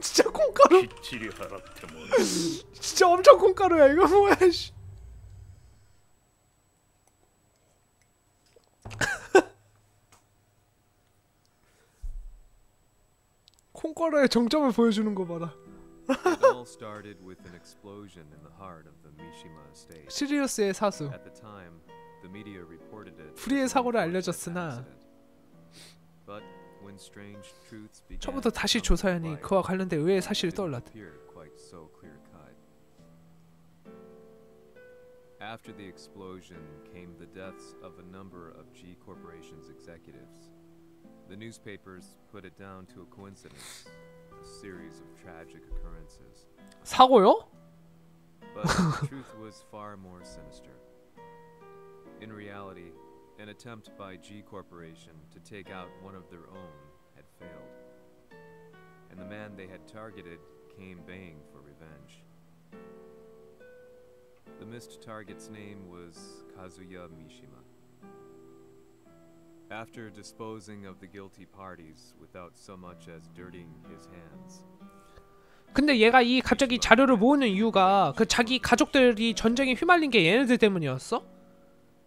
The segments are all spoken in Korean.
진짜 콩가루. 진짜 엄청 콩가루야. 이거 뭐야 씨. 콩가루의 정점을 보여주는 거 봐라. 시리우스의 사수. 프리의 사고를 알려줬으나 처음부터 to 다시 come to 조사하니 light, 그와 관련된 의외의 it 사실이 didn't 떠올랐다 appear quite so clear-cut. After the explosion came the deaths of a number of G Corporation's executives. The newspapers put it down to a coincidence, a series of tragic occurrences. 사고요? But the truth was far more sinister. In reality, an attempt by G Corporation to take out one of their own had failed. And the man they had targeted came baying for revenge. The missed target's name was Kazuya Mishima. After disposing of the guilty parties without so much as dirtying his hands, 근데 얘가 이 갑자기 자료를 모으는 이유가 그 자기 가족들이 전쟁에 휘말린 게 얘네들 때문이었어?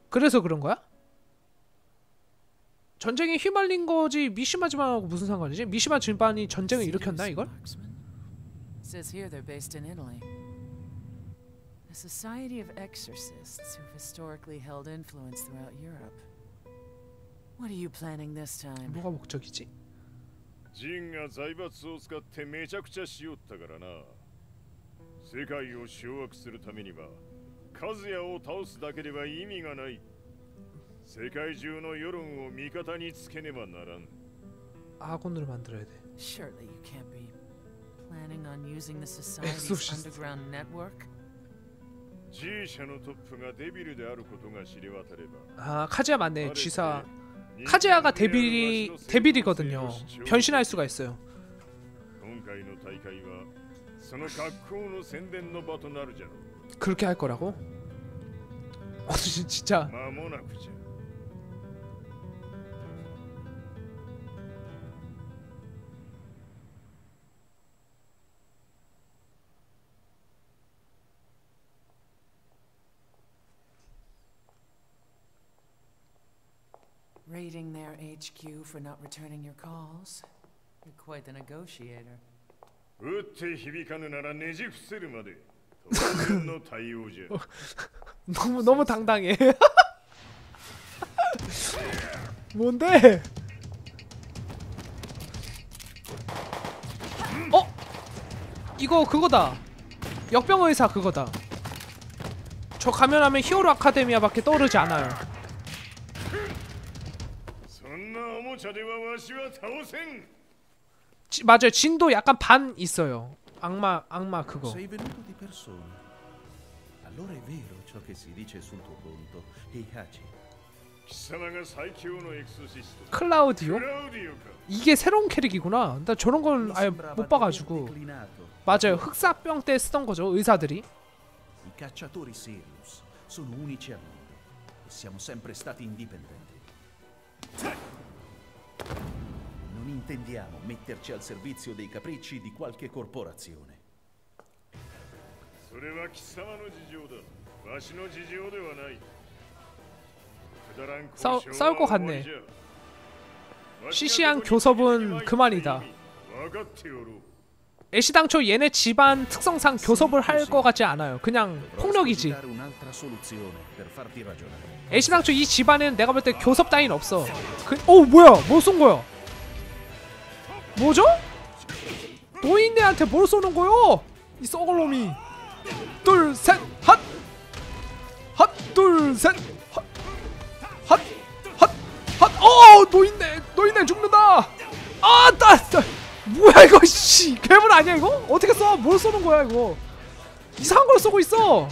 그래서 그런 거야? 전쟁에 휘말린 거지 미시마 집안하고 무슨 상관이지? 미시마 집안이 전쟁을 일으켰나 이걸? Marksman. Says here they're based in Italy. A society of exorcists who've historically held influence throughout Europe. What are you planning this time? 뭐가 목적이지? ジンが財閥を使ってめちゃくちゃしよったからな世界を掌握するためにはカズヤを倒すだけでは意味がない 世界中の世論を味方につけねばならん 아군으로 만들어야 돼 Surely you can't be planning on using the society's Exorcist. underground network? G 社のトップがデビルであることが知れ渡れば 아 카즈야 맞네 バレて G사 人間 카즈야가 のリアルな 데빌이 死の正当性を 데빌이거든요 主張 변신할 수가 있어요 今回の大会はその格好の宣伝の場となるじゃろう 그렇게 할 거라고? 어 진- 진짜 Raiding their HQ for not returning your calls? You're quite the negotiator. 打って響かぬならねじ伏せるまで当然の対応じゃ 너무 너무 당당해 뭔데? 어? 이거 그거다 역병의사 그거다 저 가면하면 히어로 아카데미아밖에 떠오르지 않아요 지, 맞아요. 진도 약간 반 있어요. 악마 악마 그거. Allora è vero ciò che si dice sul tuo conto, Heihachi. 클라우디오? 이게 새로운 캐릭이구나. 나 저런 걸 아예 못 봐가지고. 맞아요. 흑사병 때 쓰던 거죠. 의사들이. I cacciatori Sirius sono unici al mondo. Siamo sempre stati indipendenti. intendiamo metterci al servizio dei capricci di qualche corporazione. 싸우, 싸울 시시한 교섭은 그만이다. 애시당초 얘네 집안 특성상 교섭을 할 것 같지 않아요. 그냥 폭력이지. 애시당초 이 집안에는 내가 볼 때 교섭 따윈 없어. 그, 오 뭐야? 뭐 쏜 거야? 뭐죠? 노인네한테 뭘 쏘는 거요? 이 썩을 놈이. 둘 셋 핫! 핫 둘 셋 핫 핫핫어 노인네 노인네 죽는다! 아따 뭐야 이거 씨! 괴물 아니야 이거? 어떻게 써? 뭘 쏘는 거야 이거? 이상한 걸 쏘고 있어!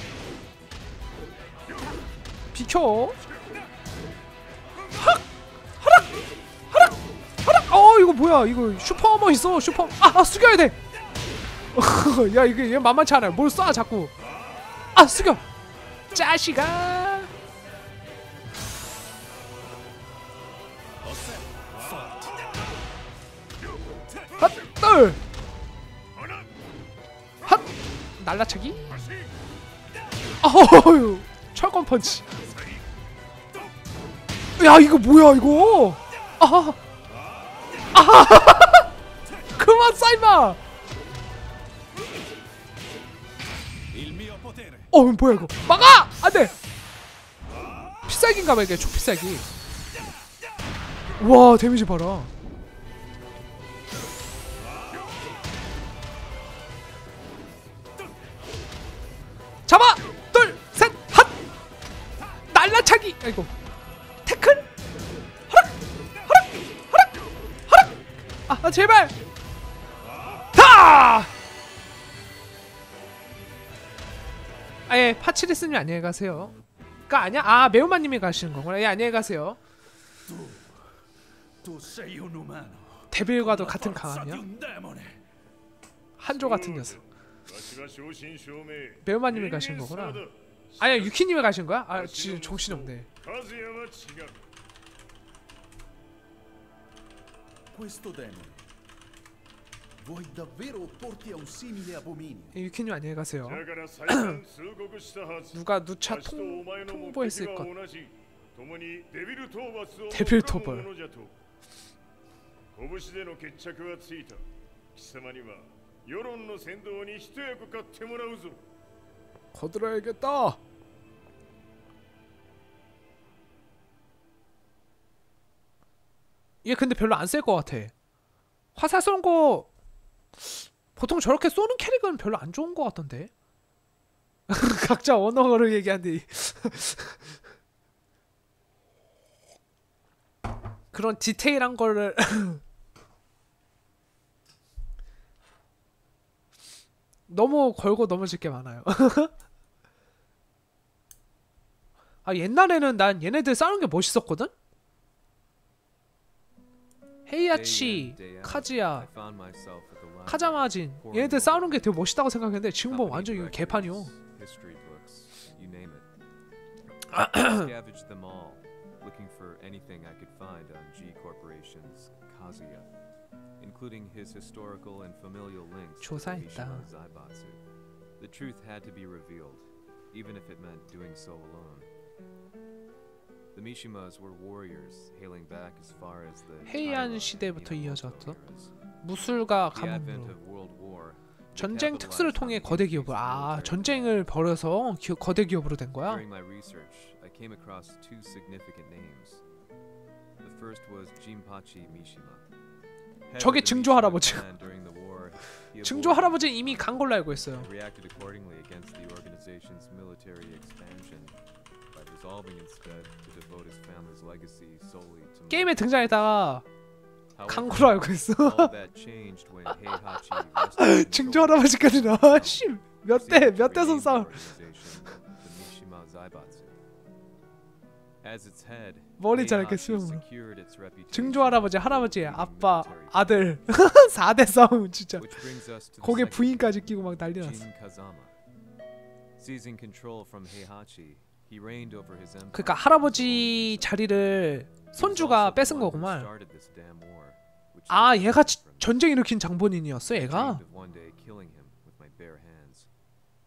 비켜! 하락 어 이거 뭐야? 이거 슈퍼어머 있어 슈퍼. 아, 아 숙여야 돼 야 이게 얘 만만치 않아요. 뭘 쏴 자꾸. 아 숙여. 짜식아. 핫떨. 핫. 날라차기. 어휴 철권 펀치. 야 이거 뭐야 이거? 아 아 아 그만 사이마. 어 뭐야 이거? 막아! 안돼! 필살기인가봐 이게. 초필살기. 와 데미지 봐라. 잡아! 둘 셋 핫! 날라차기! 아이고 하치리스님 안녕히 가세요. 가 아니야? 아 매운맛님이 가시는 거구나. 예 안녕히 가세요. 데빌과도 같은 강아지야? 한조 같은 녀석. 매운맛님이 가시는 거구나. 아니야 유키님이 가신 거야? 아 지금 정신 없네. Vuoi davvero opporti a un simile abominio? 예, 유키님 안녕히 가세요. だから再三通告したはず 누가 누차 わしとお 통, 前の目的 통보했을 は 것. 同じ共にデビル討伐をデビル討伐目論むものじゃと拳での決着はついた貴様には世論の先導に一役買ってもらうぞ 거들어야겠다. 얘 근데 별로 안 셀 것 같아. 화살 쏘는 거 보통 저렇게 쏘는 캐릭은 별로 안 좋은 것 같던데. 각자 언어를 얘기하는데 이- 그런 디테일한 거를 너무 걸고 넘어질 게 많아요. 아 옛날에는 난 얘네들 싸우는 게 멋있었거든. 헤이아치, 카즈야, 카자마진 얘네들 싸우는 게 되게 멋있다고 생각했는데 지금 보면 완전 이거 개판이요. Looking for anything I could find on G Corporation's Kazuya, including his historical and familial links to. Mishima Zaibatsu. The truth had to be revealed, even if it meant doing so alone. The Mishimas were warriors hailing back as far as the 헤이안 시대부터 eras. 무술과 The advent 가문으로 of World War, they 전쟁 특수를 통해 거대 기업을 아 전쟁을 벌여서 기, 거대 기업으로 된 거야. During my research, I came across two significant names. The first was Jinpachi Mishima. 저게 증조 할아버지. clan during the war, he 증조 할아버지 이미 간 걸로 알고 있어요. reacted accordingly against the organization's military expansion 게임에 등장했다가 걸로 알고 있어. 증조 할아버지까지 나와. 몇 대 몇 대선 싸움. 머리 자르게 수염으로. 증조 할아버지, 할아버지, 아빠, 아들 4대 싸움 진짜. 거기에 부인까지 끼고 막 난리 났어. 그러니까 할아버지 자리를 손주가 뺏은 거구만. 아, 얘가 전쟁 일으킨 장본인이었어, 얘가?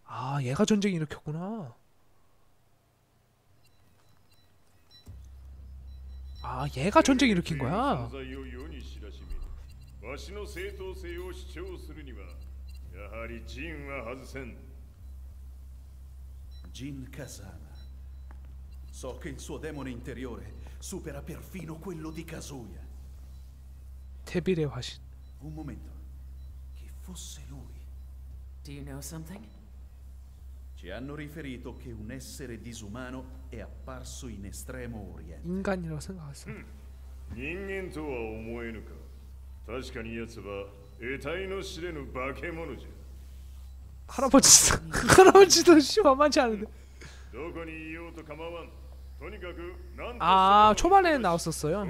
아, 얘가 전쟁 일으켰구나. 아, 얘가 전쟁 일으킨 거야. 진카사나 So che il suo demone interiore supera perfino quello di Kazuya. 데빌의 화신. Un momento. Che fosse lui. Do you know something? Ci hanno riferito che un essere disumano è apparso in estremo oriente. 인간이라고 생각했어. 人間とは思えぬか確かに奴は得体の知れぬ化け物じゃ 할아버지, 할아버지도 씨 만만치 않은데. どこにいようと構わん 아 초반에 나왔었어요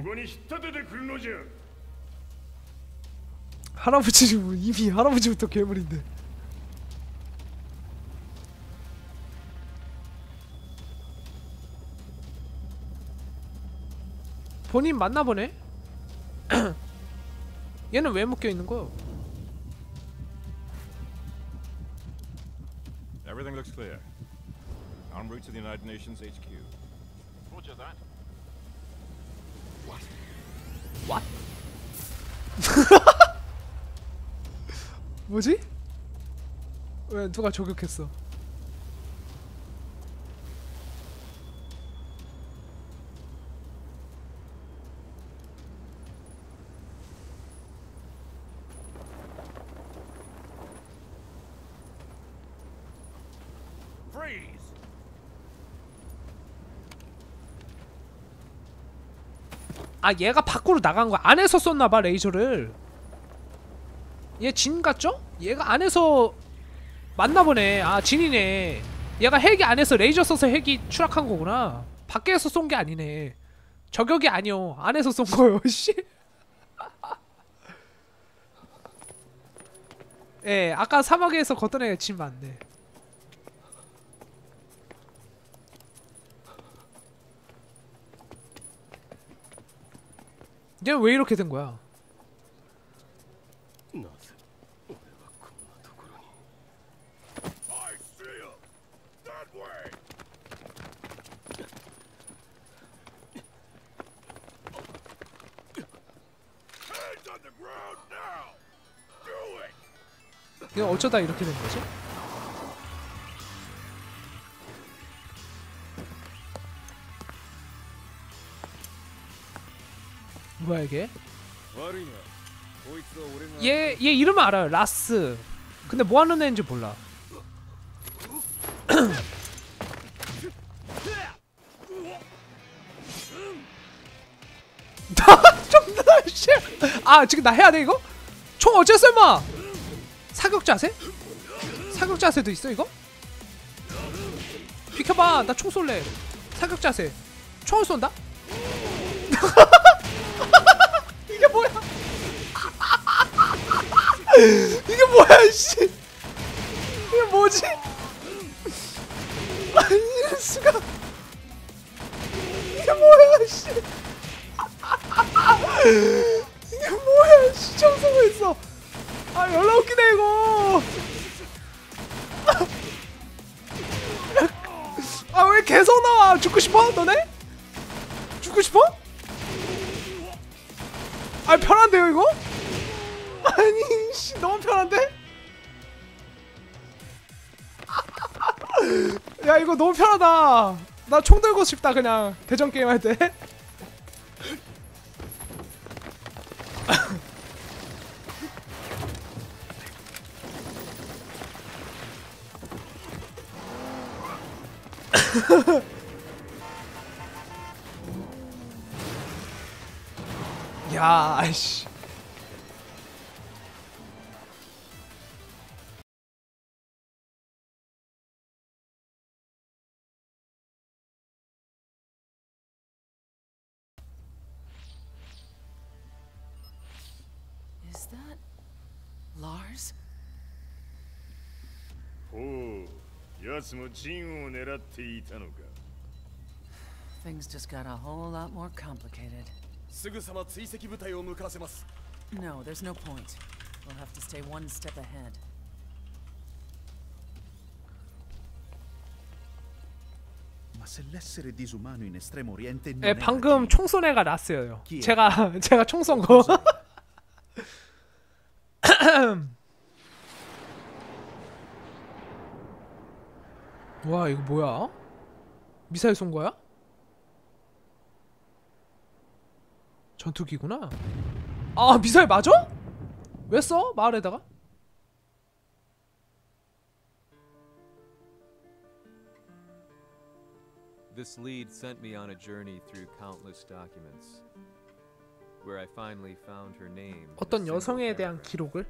할아버지 이미 할아버지부터 괴물인데 본인 맞나 보네? 얘는 왜 묶여 있는 거야? Everything looks clear. En route to the United Nations HQ. Roger that. 뭐지? 왜 누가 저격했어? 아 얘가 밖으로 나간 거야. 안에서 쏜나봐 레이저를. 얘 진 같죠? 얘가 안에서 맞나보네. 아 진이네. 얘가 헬기 안에서 레이저 써서 헬기 추락한 거구나. 밖에서 쏜 게 아니네. 저격이 아니요 안에서 쏜 거요 씨. 예, 아까 사막에서 걷던 애가 진 맞네. 얘왜 이렇게 된 거야? 얘 어쩌다 이렇게 된 거지? 누군가에게 얘, 얘 이름 알아요 라스 근데 뭐하는 애인지 몰라 나좀나 씨. 아 지금 나 해야 돼 이거? 총 어째 설마 사격 자세? 사격 자세도 있어 이거? 비켜봐 나 총 쏠래 사격 자세 총을 쏜다? 이게 뭐야 씨. 이게 뭐지? 아 이럴 수가. 이게 뭐야 씨. 이게 뭐야 쓰고 있어 아 연락 웃기네 이거. 아 왜 계속 나와? 죽고 싶어 너네? 죽고 싶어? 아 편한데요 이거 아니 씨 너무 편한데? 야 이거 너무 편하다. 나 총 들고 싶다 그냥. 대전 게임 할 때. 야 아이씨 う奴もジンを狙っていたのか Things just got a whole lot more complicated. すぐさま追跡部隊を向かわせます No, there's no point. We'll have to stay one step ahead. Ma se l'essere disumano in Estremo Oriente non 예, è 방금 Jin, 총 쏜 애가 났어요. 기회. 제가 제가 총 쏜 거. 와 이거 뭐야? 미사일 쏜 거야? 전투기구나. 아 미사일 맞아? 왜 써? 마을에다가? This lead sent me on a journey through countless documents, where I finally found her name. 어떤 여성에 대한. 기록을?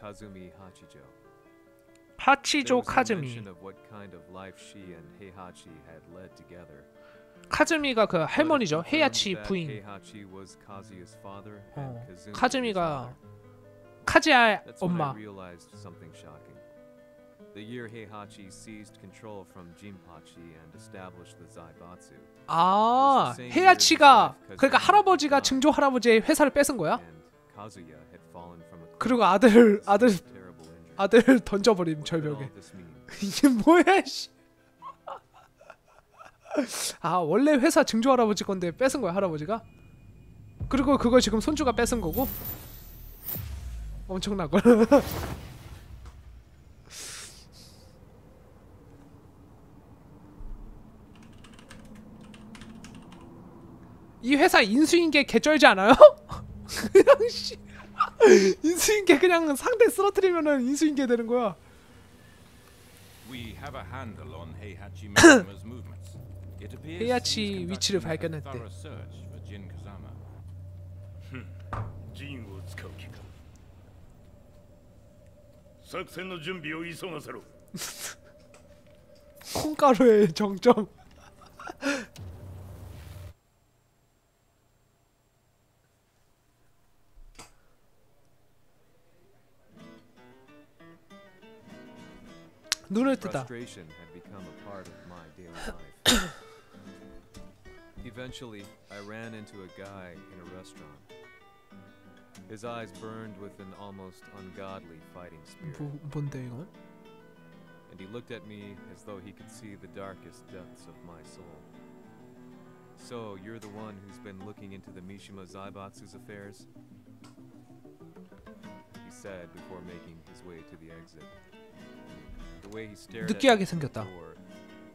Kazumi Hachijo. 하치조 카즈미. 카즈미가 그 할머니죠. 헤야치 부인. 어, 카즈미가 I 엄마. The year Heihachi seized control from Jinpachi and established the Zaibatsu, 아 헤야치가 그러니까 할아버지가 증조 할아버지의 회사를 뺏은 거야? 그리고 아들 아들. 아들 던져버림 절벽에 mean? 이게 뭐야 씨. 아 원래 회사 증조 할아버지 건데 뺏은 거야 할아버지가? 그리고 그걸 지금 손주가 뺏은 거고? 엄청나걸 이 회사 인수인계 개쩔지 않아요? 그냥 씨 인수인계 그냥 상대 쓰러뜨리면은 인수인계 되는 거야. 헤야치 위치를 발견했대. 콩가루의 정점. 濡れてた Eventually, I ran into a guy in a restaurant. His eyes burned with an almost ungodly fighting spirit. And he looked at me as though he could see the darkest depths of my soul. So, you're the one who's been looking into the Mishima Zaibatsu's affairs? He said before making his way to the exit. 느끼하게 at the 생겼다 door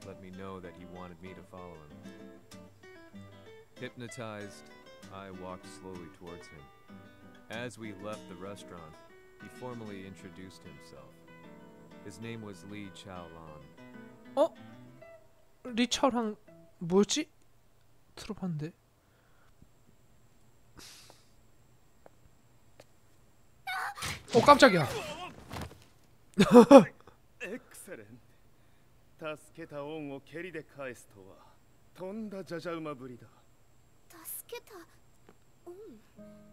let me know that he wanted me to follow him. Hypnotized, I walked slowly towards him. As we left the restaurant, he formally introduced himself. His name was Li Chaolan. 리차랑 뭐지? 들어봤는데 어 깜짝이야 エク セレント助けた恩を蹴りで返すとはとんだじゃじゃ馬ぶりだ助けたうん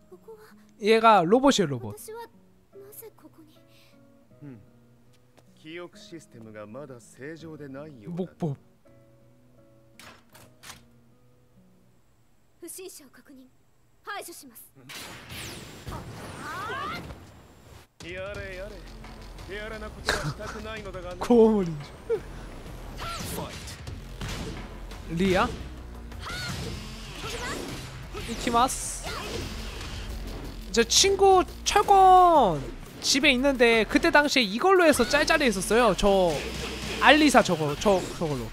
ここは 얘가 로봇이에요 로봇 私はなぜここに記憶システムがまだ正常でないようだ 목법 不審者を確認排除しますやれやれ 手荒なことはしたくないのだがね 고어물인 줄 리아 이키마스 저 친구 철권 집에 있는데 그때 당시에 이걸로 해서 짤짤이 했었어요 저 알리사 저거 저 저걸로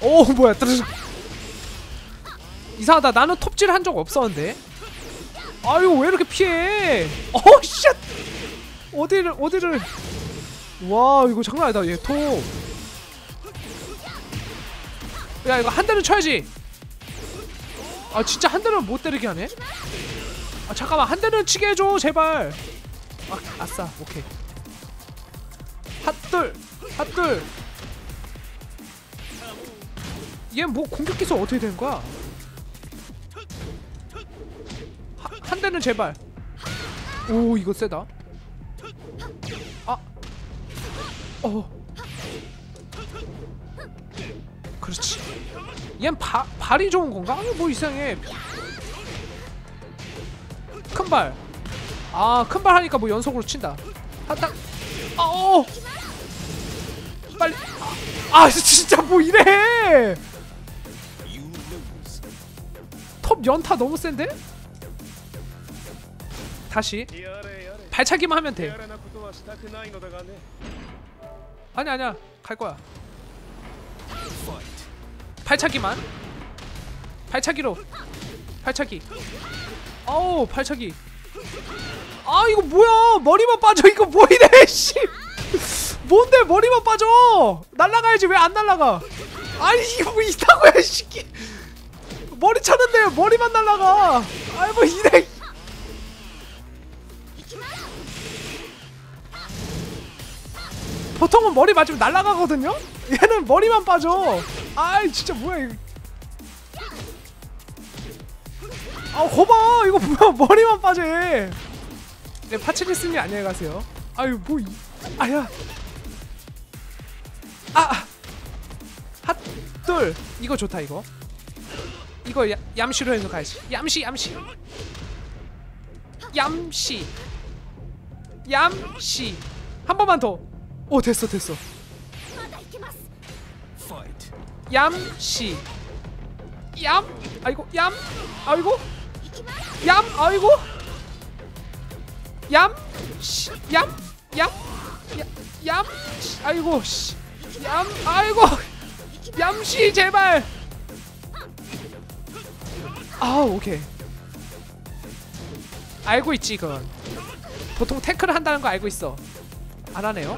오 뭐야 뜨르르 이상하다 나는 톱질 한 적 없었는데 아유 왜 이렇게 피해 어씨 어디를 어디를? 와 이거 장난 아니다. 얘톱야 이거 한 대는 쳐야지. 아 진짜 한 대는 못 때리게 하네? 아 잠깐만. 한 대는 치게 해줘 제발. 아 아싸. 오케이. 핫둘. 핫둘. 얘뭐 공격 기술 어떻게 되는 거야? 하, 한 대는 제발. 오 이거 세다 어. 그렇지. 얘는 바, 발이 좋은 건가? 아니 뭐 이상해. 큰 발. 아, 큰 발 하니까 뭐 연속으로 친다. 아, 한딱 아오. 어. 빨리. 아, 아, 진짜 뭐 이래. 톱 연타 너무 센데? 다시 발차기만 하면 돼. 아니 아니야. 갈 거야. 발차기만. 발차기로. 발차기. 어우 발차기. 아 이거 뭐야? 머리만 빠져. 이거 뭐 이래 씨. 뭔데? 머리만 빠져. 날라가야지. 왜 안 날라가? 아니 이거 뭐 이상한 시키 머리 차는데 머리만 날라가. 아이 뭐 이래 보통은 머리 맞으면 날아가거든요? 얘는 머리만 빠져. 아이 진짜 뭐야 이거. 아 거봐 이거 뭐야 머리만 빠져. 네 파츠리스님 안녕히 가세요. 아유 뭐 이... 아야 아! 핫둘 이거 좋다 이거 이거 야, 얌시로 해서 가야지 얌시 얌시 얌시 얌시 한 번만 더 오 됐어 됐어. 얌씨. 얌 아이고 얌 아이고. 얌 아이고. 얌얌얌얌 아이고 얌 아이고. 얌씨 제발. 아 오케이. 알고 있지 이건. 보통 태클을 한다는 거 알고 있어. 안 하네요.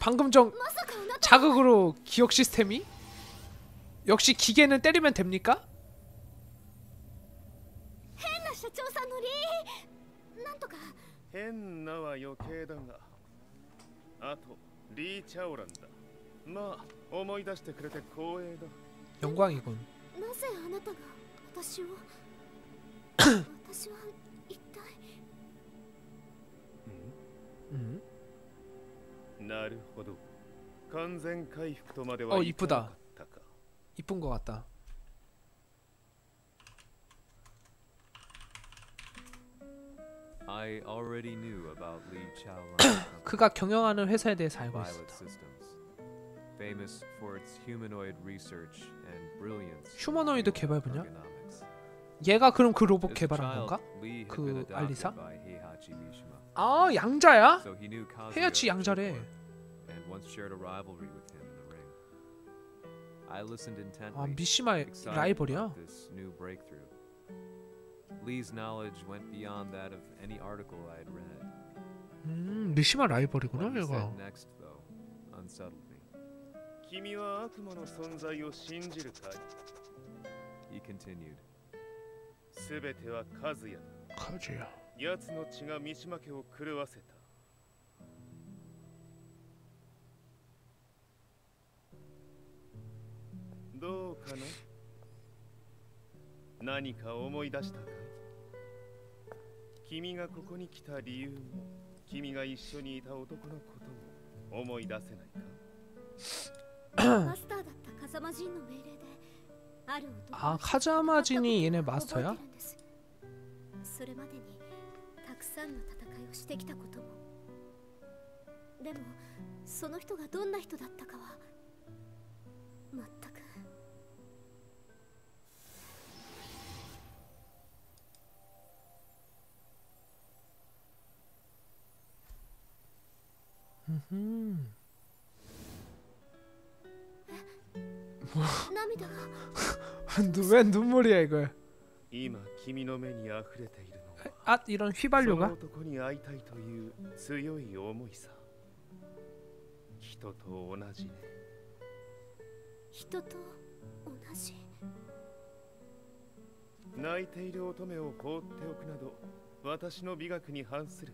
방금 전 자극으로 기억 시스템이? 역시 기계는 때리면 됩니까? 영광이군. 음? 어 이쁘다 이쁜 것 같다 그가 경영하는 회사에 대해서 알고 있었다 휴머노이드 개발 분야? 얘가 그럼 그 로봇 개발한 건가? 그 알리사? 아 양자야? 헤야치 양자래. G-Corp and once shared a rivalry with him in the ring. I listened intently. 아 미시마 excited 라이벌이야? about this new breakthrough. Lee's knowledge went beyond that of any article I had read. 음 미시마 라이벌이구나 What he 얘가. said next, though, unsettled me. 君は悪魔の存在を信じるかい He continued, すべては和也だ 가지야. 奴の血が三島家を狂わせた 何か思い出したかい君がここに来た理由も君が一緒にいた男のことも思い出せないかマスターだった風間陣の命令である男 아 카자마진이 얘네 마스터야? 覚えてるんですそれまでにたくさんの戦いをしてきたこともでもその人がどんな人だったかは全く 음. 涙が 눈- 왜 눈물이야 이거? 今君の目に溢れているのは 아 이런 その 휘발유가? 男に会いたいという強い思いさ人と同じね人と同じ泣いている乙女を放っておくなど私の美学に反する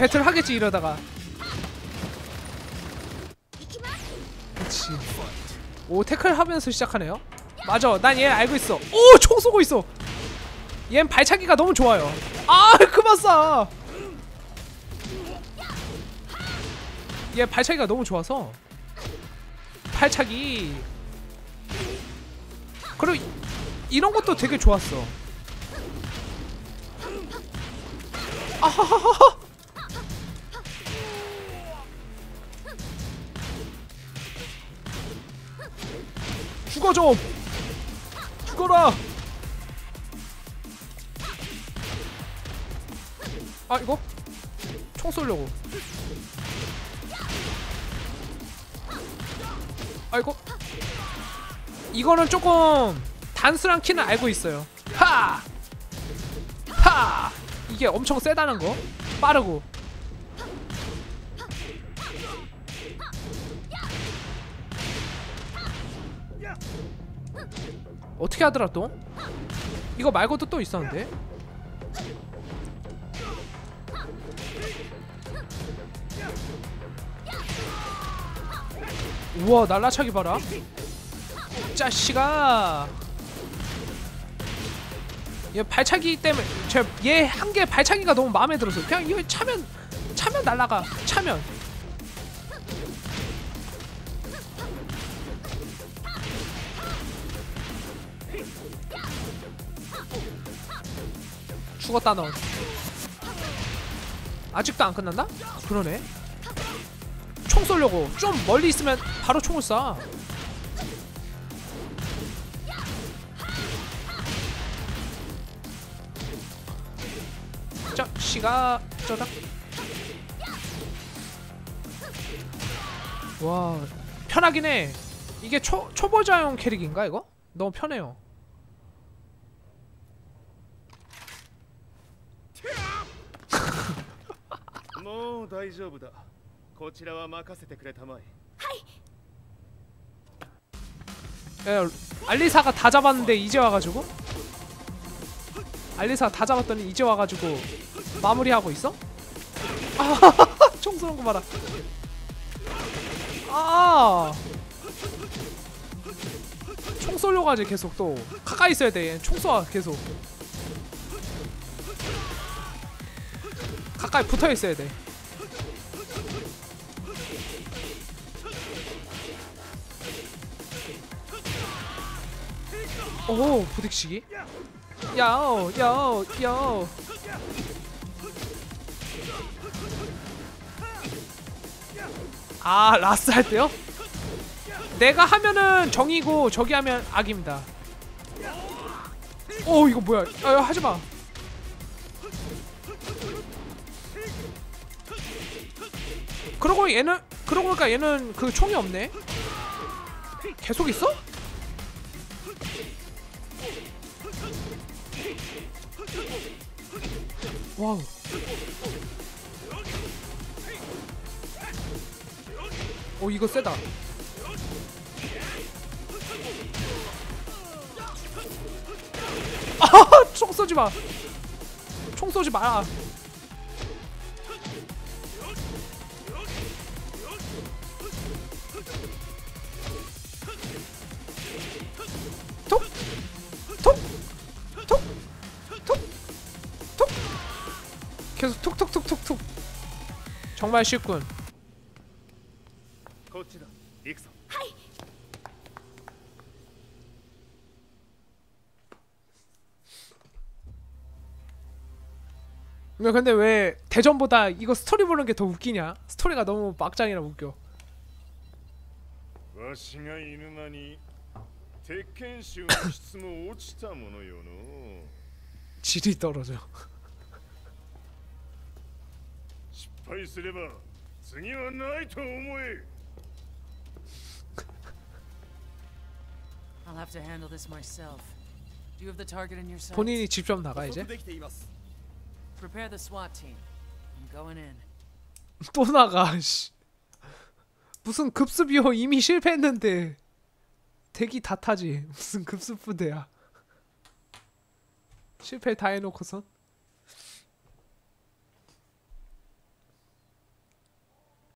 배틀 하겠지 이러다가. 그치. 오 태클 하면서 시작하네요. 맞아 난 얘 알고 있어. 오 총 쏘고 있어. 얜 발차기가 너무 좋아요. 아 그만 쏴얘 발차기가 너무 좋아서. 발차기. 그리고 이런 것도 되게 좋았어. 아하하하. 죽어 좀. 죽어라. 아 이거 총 쏘려고. 아이고 이거는 조금 단순한 키는 알고 있어요 하! 하! 이게 엄청 세다는 거 빠르고 어떻게 하더라 또? 이거 말고도 또 있었는데? 우와 날라차기 봐라. 짜식아 얘 발차기 때문에 제얘 한 개 발차기가 너무 마음에 들어서 그냥 이거 차면 차면 날라가. 차면 죽었다 너 아직도 안 끝났나? 그러네. 총 쏘려고. 좀 멀리 있으면 바로 총을 쏴. 저 시가 저다. 와 편하긴 해. 이게 초 초보자용 캐릭인가 이거? 너무 편해요 もう大丈夫だこちらは任せてくれたまえ 야, 알리사가 다 잡았는데 이제 와가지고 알리사 다 잡았더니 이제 와가지고 마무리하고 있어? 아, 총 쏘는 거 봐라. 아, 총 쏘려고 하지 계속 또 가까이 있어야 돼. 총 쏴 계속. 가까이 붙어 있어야 돼. 오 부딪히기. 야오 야오 야오. 아 라스 할 때요? 내가 하면은 정이고 저기 하면 악입니다. 오 이거 뭐야? 아 하지마 그러고 얘는 그러고 보니까 얘는 그 총이 없네 계속 있어? 와우. 오 이거 세다. 아, 총 쏘지 마. 총 쏘지 마. 톡, 정말 쉽군. こっちだ行くぞ 왜 근데 왜 대전보다 이거 스토리 보는 게 더 웃기냐? 스토리가 너무 막장이라 웃겨. わしが犬間に鉄拳衆の質も落ちたものよの 질이 떨어져. 失敗すれば次はないと思え I'll have to handle this myself. Do you have the target in your sights? 본인이 직접 나가 이제 できています Prepare the SWAT team. I'm going in. 또 나가. 씨. 무슨 급습이요 이미 실패했는데 대기 다 타지. 무슨 급습 부대야. 실패 다 해놓고선